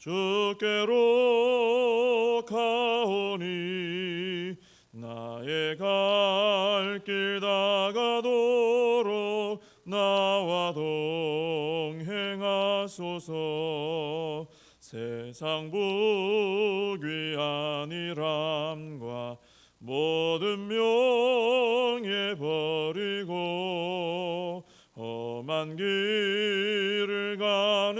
주께로 가오니 나의 갈 길 다가도록 나와 동행하소서. 세상 부귀한 일함과 모든 명예 버리고 험한 길을 가는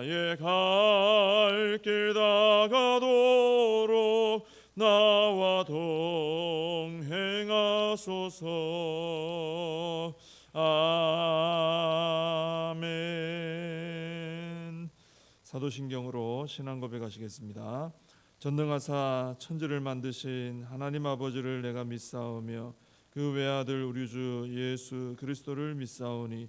나의 갈 길 다가도록 나와 동행하소서. 아멘. 사도신경으로 신앙 고백 하시겠습니다. 전능하사 천지를 만드신 하나님 아버지를 내가 믿사오며 그 외아들 우리 주 예수 그리스도를 믿사오니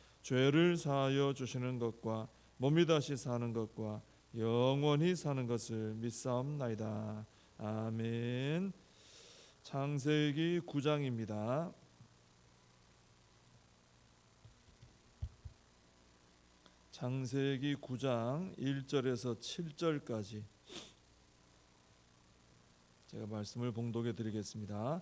죄를 사하여 주시는 것과 몸이 다시 사는 것과 영원히 사는 것을 믿사옵나이다. 아멘. 창세기 9장입니다. 창세기 9장 1절에서 7절까지 제가 말씀을 봉독해 드리겠습니다.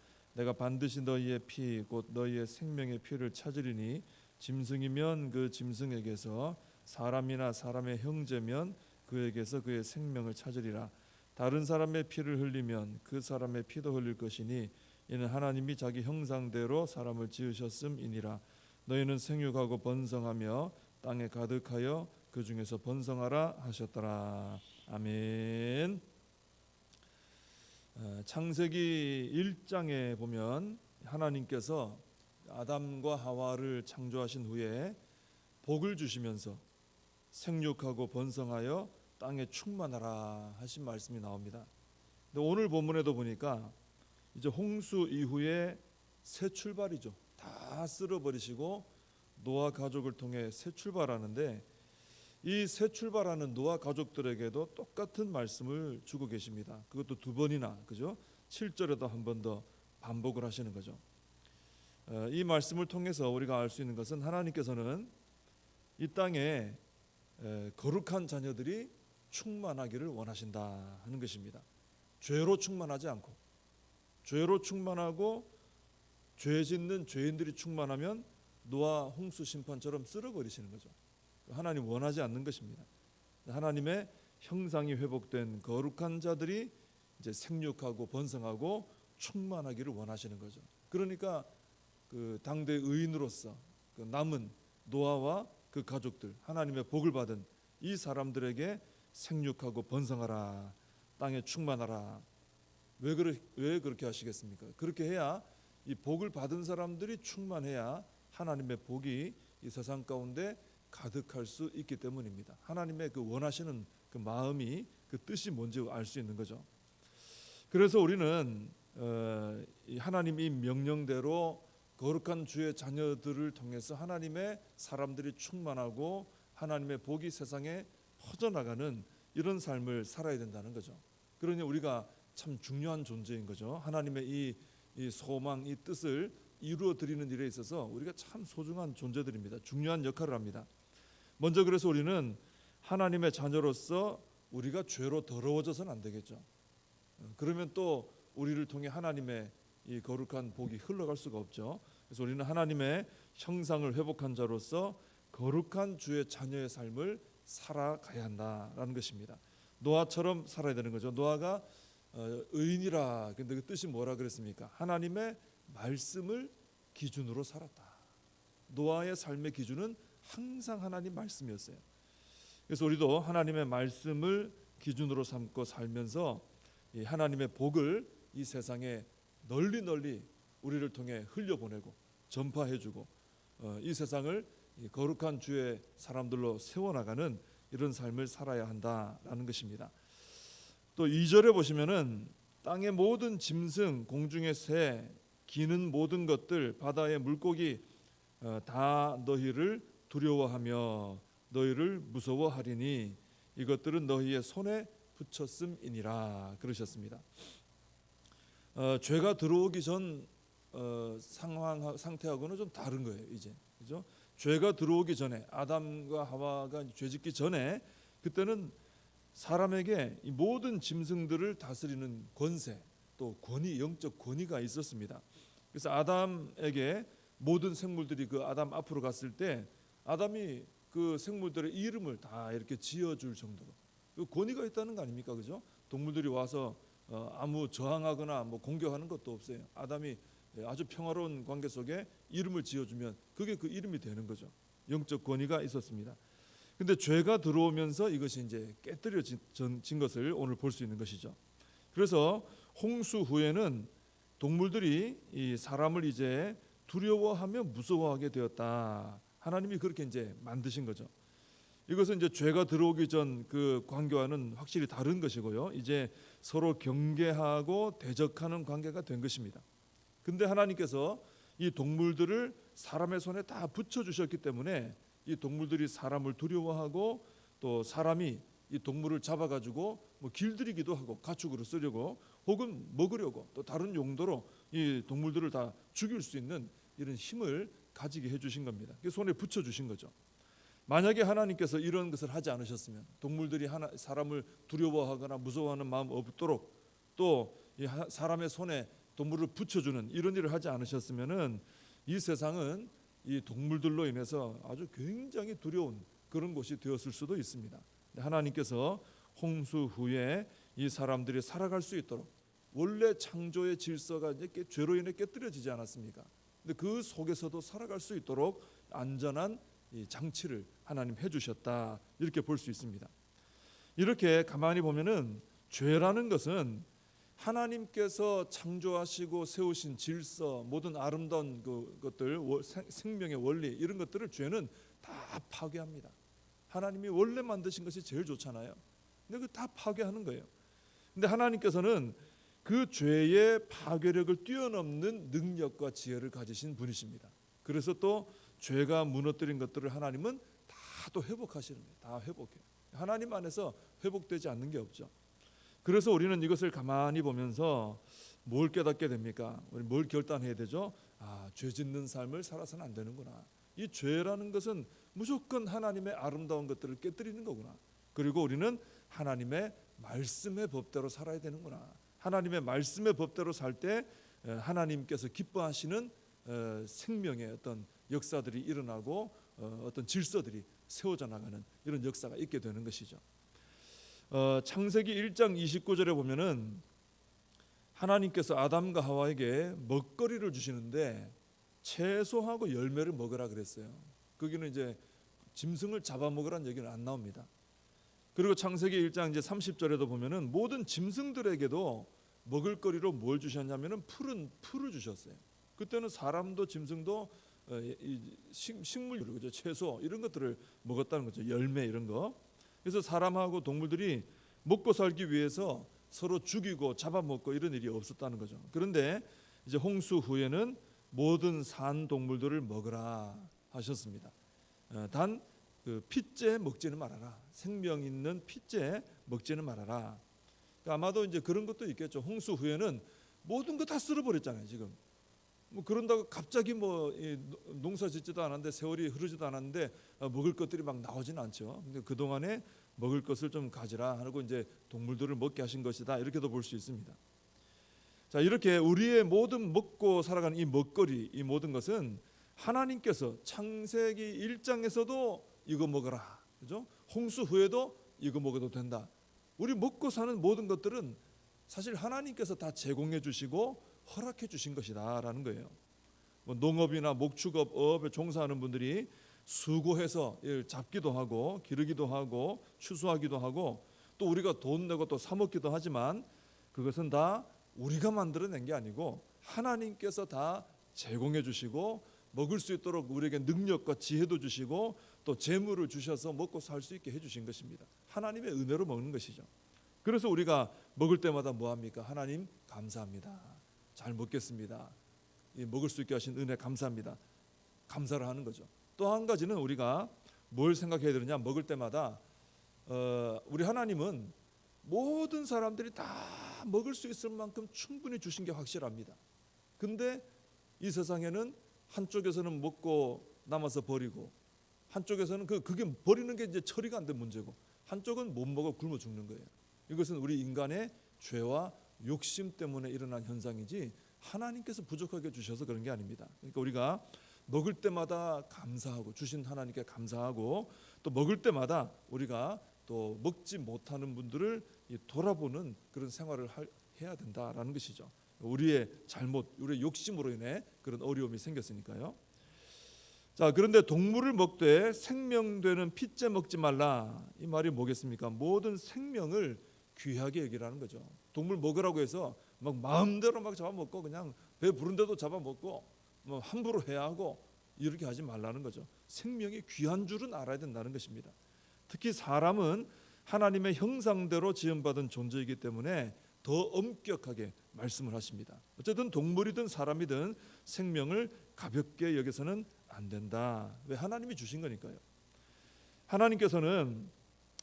내가 반드시 너희의 피 곧 너희의 생명의 피를 찾으리니 짐승이면 그 짐승에게서 사람이나 사람의 형제면 그에게서 그의 생명을 찾으리라. 다른 사람의 피를 흘리면 그 사람의 피도 흘릴 것이니 이는 하나님이 자기 형상대로 사람을 지으셨음이니라. 너희는 생육하고 번성하며 땅에 가득하여 그 중에서 번성하라 하셨더라. 아멘. 어, 창세기 1장에 보면 하나님께서 아담과 하와를 창조하신 후에 복을 주시면서 생육하고 번성하여 땅에 충만하라 하신 말씀이 나옵니다. 근데 오늘 본문에도 보니까 이제 홍수 이후에 새 출발이죠. 다 쓸어버리시고 노아 가족을 통해 새 출발하는데 이 새 출발하는 노아 가족들에게도 똑같은 말씀을 주고 계십니다. 그것도 두 번이나 그죠? 7절에도 한 번 더 반복을 하시는 거죠. 어, 이 말씀을 통해서 우리가 알 수 있는 것은 하나님께서는 이 땅에 에, 거룩한 자녀들이 충만하기를 원하신다 하는 것입니다. 죄로 충만하지 않고 죄로 충만하고 죄 짓는 죄인들이 충만하면 노아 홍수 심판처럼 쓸어버리시는 거죠. 하나님 원하지 않는 것입니다. 하나님의 형상이 회복된 거룩한 자들이 이제 생육하고 번성하고 충만하기를 원하시는 거죠. 그러니까 그 당대 의인으로서 그 남은 노아와 그 가족들 하나님의 복을 받은 이 사람들에게 생육하고 번성하라 땅에 충만하라 왜 그러 왜 그렇게 하시겠습니까? 그렇게 해야 이 복을 받은 사람들이 충만해야 하나님의 복이 이 세상 가운데 가득할 수 있기 때문입니다. 하나님의 그 원하시는 그 마음이 그 뜻이 뭔지 알 수 있는 거죠. 그래서 우리는 어, 이 하나님이 명령대로 거룩한 주의 자녀들을 통해서 하나님의 사람들이 충만하고 하나님의 복이 세상에 퍼져나가는 이런 삶을 살아야 된다는 거죠. 그러니 우리가 참 중요한 존재인 거죠. 하나님의 이, 이 소망, 이 뜻을 이루어 드리는 일에 있어서 우리가 참 소중한 존재들입니다. 중요한 역할을 합니다. 먼저 그래서 우리는 하나님의 자녀로서 우리가 죄로 더러워져서는 안 되겠죠. 어, 그러면 또 우리를 통해 하나님의 이 거룩한 복이 흘러갈 수가 없죠. 그래서 우리는 하나님의 형상을 회복한 자로서 거룩한 주의 자녀의 삶을 살아가야 한다라는 것입니다. 노아처럼 살아야 되는 거죠. 노아가 어, 의인이라 근데 그 뜻이 뭐라 그랬습니까? 하나님의 말씀을 기준으로 살았다. 노아의 삶의 기준은 항상 하나님 말씀이었어요. 그래서 우리도 하나님의 말씀을 기준으로 삼고 살면서 이 하나님의 복을 이 세상에 널리 널리 우리를 통해 흘려보내고 전파해주고 어, 이 세상을 이 거룩한 주의 사람들로 세워나가는 이런 삶을 살아야 한다라는 것입니다. 또 2절에 보시면은 땅의 모든 짐승, 공중의 새, 기는 모든 것들, 바다의 물고기 어, 다 너희를 두려워하며 너희를 무서워하리니 이것들은 너희의 손에 붙였음이니라 그러셨습니다. 어, 죄가 들어오기 전 어, 상황 상태하고는 좀 다른 거예요 이제 그죠? 죄가 들어오기 전에 아담과 하와가 죄짓기 전에 그때는 사람에게 이 모든 짐승들을 다스리는 권세 또 권위 영적 권위가 있었습니다. 그래서 아담에게 모든 생물들이 그 아담 앞으로 갔을 때 아담이 그 생물들의 이름을 다 이렇게 지어줄 정도로 그 권위가 있다는 거 아닙니까, 그죠? 동물들이 와서 어, 아무 저항하거나 뭐 공격하는 것도 없어요. 아담이 예, 아주 평화로운 관계 속에 이름을 지어주면 그게 그 이름이 되는 거죠. 영적 권위가 있었습니다. 근데 죄가 들어오면서 이것이 이제 깨뜨려진 진 것을 오늘 볼 수 있는 것이죠. 그래서 홍수 후에는 동물들이 이 사람을 이제 두려워하며 무서워하게 되었다. 하나님이 그렇게 이제 만드신 거죠. 이것은 이제 죄가 들어오기 전 그 관계와는 확실히 다른 것이고요. 이제 서로 경계하고 대적하는 관계가 된 것입니다. 근데 하나님께서 이 동물들을 사람의 손에 다 붙여 주셨기 때문에 이 동물들이 사람을 두려워하고 또 사람이 이 동물을 잡아 가지고 뭐 길들이기도 하고 가축으로 쓰려고 혹은 먹으려고 또 다른 용도로 이 동물들을 다 죽일 수 있는 이런 힘을 가지게 해 주신 겁니다. 손에 붙여 주신 거죠. 만약에 하나님께서 이런 것을 하지 않으셨으면 동물들이 하나, 사람을 두려워하거나 무서워하는 마음 없도록 또 사람의 손에 동물을 붙여주는 이런 일을 하지 않으셨으면은 이 세상은 이 동물들로 인해서 아주 굉장히 두려운 그런 곳이 되었을 수도 있습니다. 하나님께서 홍수 후에 이 사람들이 살아갈 수 있도록 원래 창조의 질서가 이제 죄로 인해 깨뜨려지지 않았습니까? 근데 그 속에서도 살아갈 수 있도록 안전한 이 장치를 하나님 해주셨다 이렇게 볼 수 있습니다. 이렇게 가만히 보면은 죄라는 것은 하나님께서 창조하시고 세우신 질서, 모든 아름다운 그 것들, 생명의 원리 이런 것들을 죄는 다 파괴합니다. 하나님이 원래 만드신 것이 제일 좋잖아요. 근데 그 다 파괴하는 거예요. 근데 하나님께서는 그 죄의 파괴력을 뛰어넘는 능력과 지혜를 가지신 분이십니다. 그래서 또 죄가 무너뜨린 것들을 하나님은 다 또 회복하시는 거예요. 다 회복해요. 하나님 안에서 회복되지 않는 게 없죠. 그래서 우리는 이것을 가만히 보면서 뭘 깨닫게 됩니까? 우리 뭘 결단해야 되죠? 아, 죄 짓는 삶을 살아서는 안 되는구나. 이 죄라는 것은 무조건 하나님의 아름다운 것들을 깨뜨리는 거구나. 그리고 우리는 하나님의 말씀의 법대로 살아야 되는구나. 하나님의 말씀의 법대로 살 때 하나님께서 기뻐하시는 어, 생명의 어떤 역사들이 일어나고 어, 어떤 질서들이 세워져 나가는 이런 역사가 있게 되는 것이죠. 어, 창세기 1장 29절에 보면은 하나님께서 아담과 하와에게 먹거리를 주시는데 채소하고 열매를 먹으라 그랬어요. 거기는 이제 짐승을 잡아먹으라는 얘기는 안 나옵니다. 그리고 창세기 1장 이제 30절에도 보면은 모든 짐승들에게도 먹을 거리로 뭘 주셨냐면은 풀은 풀을 주셨어요. 그때는 사람도 짐승도 어, 식물 그죠 채소 이런 것들을 먹었다는 거죠. 열매 이런 거. 그래서 사람하고 동물들이 먹고 살기 위해서 서로 죽이고 잡아먹고 이런 일이 없었다는 거죠. 그런데 이제 홍수 후에는 모든 산 동물들을 먹으라 하셨습니다. 어, 단 그 핏째 먹지는 말아라. 생명 있는 핏째 먹지는 말아라. 그러니까 아마도 이제 그런 것도 있겠죠. 홍수 후에는 모든 거 다 쓸어버렸잖아요. 지금 뭐 그런다고 갑자기 뭐이 농사 짓지도 않았는데 세월이 흐르지도 않았는데 어, 먹을 것들이 막 나오지는 않죠. 근데 그 동안에 먹을 것을 좀 가지라 하고 이제 동물들을 먹게 하신 것이다 이렇게도 볼 수 있습니다. 자 이렇게 우리의 모든 먹고 살아가는 이 먹거리 이 모든 것은 하나님께서 창세기 1장에서도 이거 먹어라 그죠? 홍수 후에도 이거 먹어도 된다. 우리 먹고 사는 모든 것들은 사실 하나님께서 다 제공해 주시고 허락해 주신 것이다라는 거예요. 뭐 농업이나 목축업 업에 종사하는 분들이 수고해서 일 잡기도 하고 기르기도 하고 추수하기도 하고 또 우리가 돈 내고 또 사 먹기도 하지만 그것은 다 우리가 만들어낸 게 아니고 하나님께서 다 제공해 주시고 먹을 수 있도록 우리에게 능력과 지혜도 주시고 또 재물을 주셔서 먹고 살 수 있게 해 주신 것입니다. 하나님의 은혜로 먹는 것이죠. 그래서 우리가 먹을 때마다 뭐 합니까? 하나님 감사합니다. 잘 먹겠습니다. 이 먹을 수 있게 하신 은혜 감사합니다. 감사를 하는 거죠. 또 한 가지는 우리가 뭘 생각해야 되느냐? 먹을 때마다 어, 우리 하나님은 모든 사람들이 다 먹을 수 있을 만큼 충분히 주신 게 확실합니다. 근데 이 세상에는 한쪽에서는 먹고 남아서 버리고 한쪽에서는 그 그게 버리는 게 이제 처리가 안 된 문제고 한쪽은 못 먹어 굶어 죽는 거예요. 이것은 우리 인간의 죄와 욕심 때문에 일어난 현상이지 하나님께서 부족하게 주셔서 그런 게 아닙니다. 그러니까 우리가 먹을 때마다 감사하고 주신 하나님께 감사하고 또 먹을 때마다 우리가 또 먹지 못하는 분들을 이 돌아보는 그런 생활을 할- 해야 된다라는 것이죠. 우리의 잘못, 우리의 욕심으로 인해 그런 어려움이 생겼으니까요. 자, 그런데 동물을 먹되 생명되는 핏째 먹지 말라. 이 말이 뭐겠습니까? 모든 생명을 귀하게 여기라는 거죠. 동물 먹으라고 해서 막 마음대로 막 잡아먹고 그냥 배 부른데도 잡아먹고 뭐 함부로 해야 하고 이렇게 하지 말라는 거죠. 생명이 귀한 줄은 알아야 된다는 것입니다. 특히 사람은 하나님의 형상대로 지음받은 존재이기 때문에 더 엄격하게 말씀을 하십니다. 어쨌든 동물이든 사람이든 생명을 가볍게 여기서는 안 된다. 왜 하나님이 주신 거니까요. 하나님께서는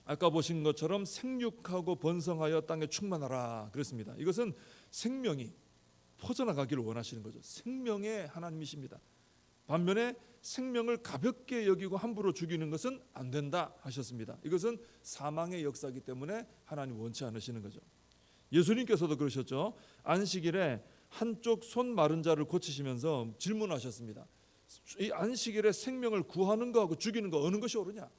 아까 보신 것처럼 생육하고 번성하여 땅에 충만하라 그랬습니다. 이것은 생명이 퍼져나가기를 원하시는 거죠. 생명의 하나님이십니다. 반면에 생명을 가볍게 여기고 함부로 죽이는 것은 안 된다 하셨습니다. 이것은 사망의 역사이기 때문에 하나님 원치 않으시는 거죠. 예수님께서도 그러셨죠. 안식일에 한쪽 손 마른 자를 고치시면서 질문하셨습니다. 이 안식일에 생명을 구하는 거하고 죽이는 거 어느 것이 옳으냐?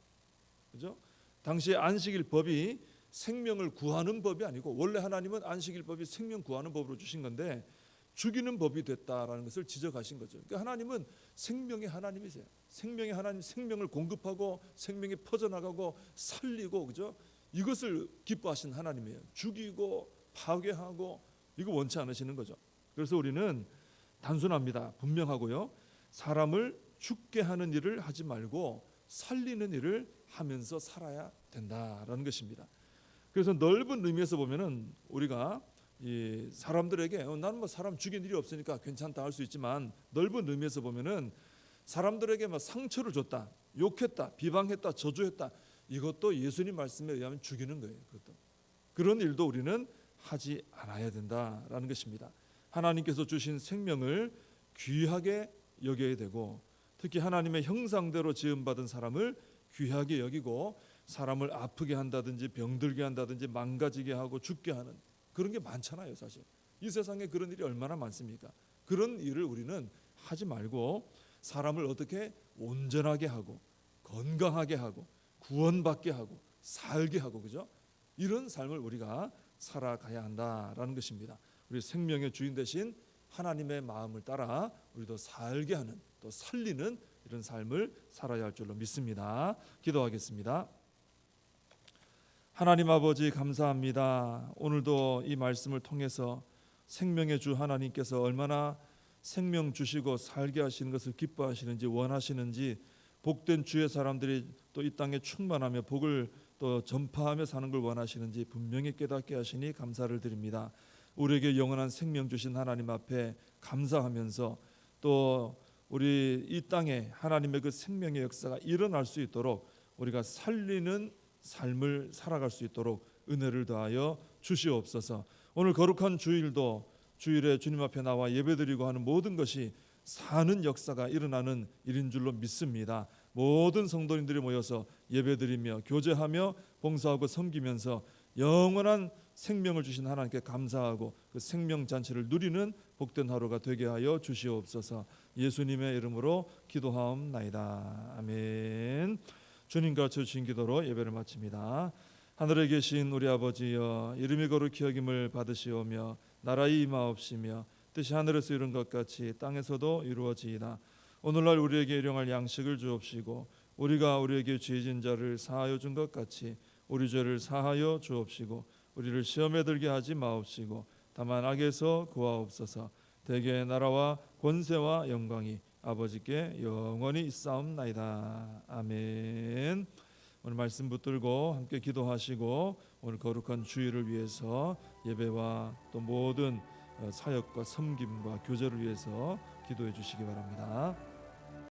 그죠? 당시에 안식일 법이 생명을 구하는 법이 아니고 원래 하나님은 안식일 법이 생명 구하는 법으로 주신 건데 죽이는 법이 됐다라는 것을 지적하신 거죠. 그러니까 하나님은 생명의 하나님이세요. 생명의 하나님 생명을 공급하고 생명이 퍼져나가고 살리고 그죠? 이것을 기뻐하신 하나님이에요. 죽이고 파괴하고 이거 원치 않으시는 거죠. 그래서 우리는 단순합니다. 분명하고요. 사람을 죽게 하는 일을 하지 말고 살리는 일을 하면서 살아야 된다라는 것입니다. 그래서 넓은 의미에서 보면은 우리가 이 사람들에게 어, 나는 뭐 사람 죽인 일이 없으니까 괜찮다 할 수 있지만 넓은 의미에서 보면은 사람들에게 막 상처를 줬다, 욕했다, 비방했다, 저주했다 이것도 예수님 말씀에 의하면 죽이는 거예요. 그것도 그런 일도 우리는 하지 않아야 된다라는 것입니다. 하나님께서 주신 생명을 귀하게 여겨야 되고 특히 하나님의 형상대로 지음받은 사람을 귀하게 여기고 사람을 아프게 한다든지 병들게 한다든지 망가지게 하고 죽게 하는 그런 게 많잖아요, 사실. 이 세상에 그런 일이 얼마나 많습니까? 그런 일을 우리는 하지 말고 사람을 어떻게 온전하게 하고 건강하게 하고 구원받게 하고 살게 하고 그죠? 이런 삶을 우리가 살아가야 한다라는 것입니다. 우리 생명의 주인 대신 하나님의 마음을 따라 우리도 살게 하는 또 살리는 이런 삶을 살아야 할 줄로 믿습니다. 기도하겠습니다. 하나님 아버지 감사합니다. 오늘도 이 말씀을 통해서 생명의 주 하나님께서 얼마나 생명 주시고 살게 하시는 것을 기뻐하시는지 원하시는지 복된 주의 사람들이 또 이 땅에 충만하며 복을 또 전파하며 사는 걸 원하시는지 분명히 깨닫게 하시니 감사를 드립니다. 우리에게 영원한 생명 주신 하나님 앞에 감사하면서 또 우리 이 땅에 하나님의 그 생명의 역사가 일어날 수 있도록 우리가 살리는 삶을 살아갈 수 있도록 은혜를 더하여 주시옵소서. 오늘 거룩한 주일도 주일에 주님 앞에 나와 예배드리고 하는 모든 것이 사는 역사가 일어나는 일인 줄로 믿습니다. 모든 성도님들이 모여서 예배드리며 교제하며 봉사하고 섬기면서 영원한 생명을 주신 하나님께 감사하고 그 생명 잔치를 누리는 복된 하루가 되게 하여 주시옵소서. 예수님의 이름으로 기도하옵나이다. 아멘. 주님과 주신 기도로 예배를 마칩니다. 하늘에 계신 우리 아버지여 이름이 거룩히 여김을 받으시오며 나라의 임하옵시며 뜻이 하늘에서 이룬 것 같이 땅에서도 이루어지이다. 오늘날 우리에게 일용할 양식을 주옵시고 우리가 우리에게 죄진 자를 사하여 준 것 같이 우리 죄를 사하여 주옵시고 우리를 시험에 들게 하지 마옵시고 다만 악에서 구하옵소서. 대개 나라와 권세와 영광이 아버지께 영원히 있사옵나이다. 아멘. 오늘 말씀 붙들고 함께 기도하시고 오늘 거룩한 주일을 위해서 예배와 또 모든 어, 사역과 섬김과 교제를 위해서 기도해 주시기 바랍니다.